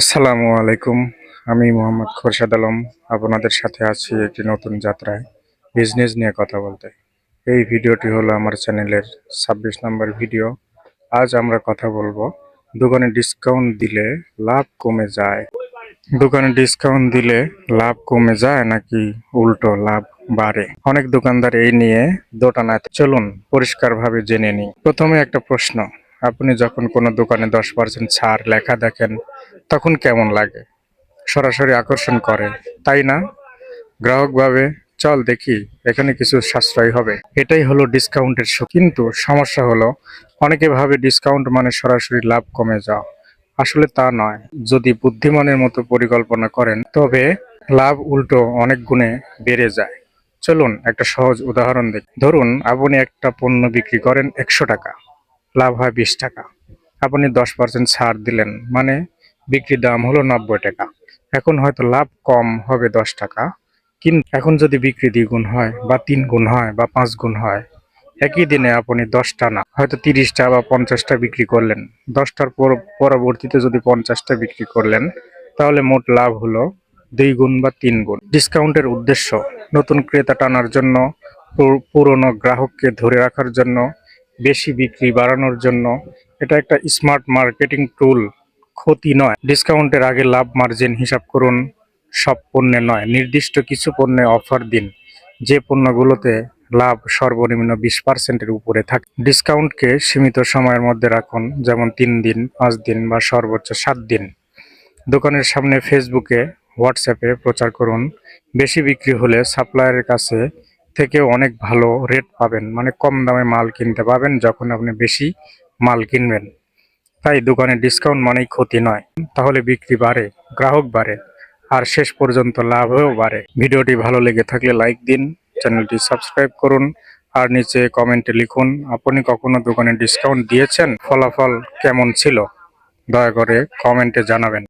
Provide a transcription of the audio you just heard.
আসসালামু আলাইকুম। আমি মোহাম্মদ খোরশেদ আলম। আপনাদের সাথে আছি একটি নতুন যাত্রায় বিজনেস নিয়ে কথা বলতে। এই ভিডিওটি হলো আমার চ্যানেলের ছাব্বিশ নম্বর ভিডিও। আজ আমরা কথা বলব, দোকানে ডিসকাউন্ট দিলে লাভ কমে যায়। দোকানে ডিসকাউন্ট দিলে লাভ কমে যায় নাকি উল্টো লাভ বাড়ে? অনেক দোকানদার এই নিয়ে দোটানায় চলুন, পরিষ্কারভাবে জেনে নিই। প্রথমে একটা প্রশ্ন আপনি যখন কোনো দোকানে দশ পার্সেন্ট ছাড় লেখা দেখেন, তখন কেমন লাগে? সরাসরি আকর্ষণ করে, তাই না? গ্রাহক ভাবে চল দেখি, এখানে কিছু সাশ্রয় হবে। এটাই হলো ডিসকাউন্টের কিন্তু সমস্যা হলো, অনেকে ভাবে ডিসকাউন্ট মানে সরাসরি লাভ কমে যাওয়া। আসলে তা নয়। যদি বুদ্ধিমানের মতো পরিকল্পনা করেন, তবে লাভ উল্টো অনেক গুণে বেড়ে যায়। চলুন একটা সহজ উদাহরণ দেখি। ধরুন, আপনি একটা পণ্য বিক্রি করেন একশো টাকা। লাভ হয় বিশ টাকা। আপনি দশ পার্সেন্ট ছাড় দিলেন মানে বিক্রির দাম হলো নব্বই টাকা। এখন হয়তো লাভ কম হবে দশ টাকা কিন্তু এখন যদি বিক্রি দ্বিগুণ হয়, বা তিন গুণ হয়, বা পাঁচ গুণ হয়, একই দিনে আপনি দশটা না, হয়তো তিরিশটা বা পঞ্চাশটা বিক্রি করলেন। দশটার পর পরবর্তীতে যদি পঞ্চাশটা বিক্রি করলেন, তাহলে মোট লাভ হলো দুই গুণ বা তিন গুণ ডিসকাউন্টের উদ্দেশ্য, নতুন ক্রেতা টানার জন্য পুরনো গ্রাহককে ধরে রাখার জন্য বেশি বিক্রি বাড়ানোর জন্য। এটা একটা স্মার্ট মার্কেটিং টুল ক্ষতি নয়। ডিসকাউন্টের আগে লাভ মার্জিন হিসাব করুন, সব পণ্যে নয়। নির্দিষ্ট কিছু পণ্যে অফার দিন, যে পণ্যগুলোতে লাভ সর্বনিম্ন বিশ পার্সেন্টের উপরে থাকে। ডিসকাউন্টকে সীমিত সময়ের মধ্যে রাখুন, যেমন তিন দিন, পাঁচ দিন বা সর্বোচ্চ সাত দিন। দোকানের সামনে ফেসবুকে হোয়াটসঅ্যাপে প্রচার করুন। বেশি বিক্রি হলে সাপ্লায়ারের কাছে থেকে অনেক ভালো রেট পাবেন। মানে কম দামে মাল কিনতে পাবেন যখন আপনি বেশি মাল কিনবেন। তাই দোকানে ডিসকাউন্ট মানেই ক্ষতি নয়। তাহলে বিক্রি বাড়ে, গ্রাহক বাড়ে, আর শেষ পর্যন্ত লাভও বাড়ে। ভিডিওটি ভালো লেগে থাকলে লাইক দিন, চ্যানেলটি সাবস্ক্রাইব করুন, আর নিচে কমেন্টে লিখুন, আপনি কখনো দোকানে ডিসকাউন্ট দিয়েছেন? ফলাফল কেমন ছিল? দয়া করে কমেন্টে জানাবেন।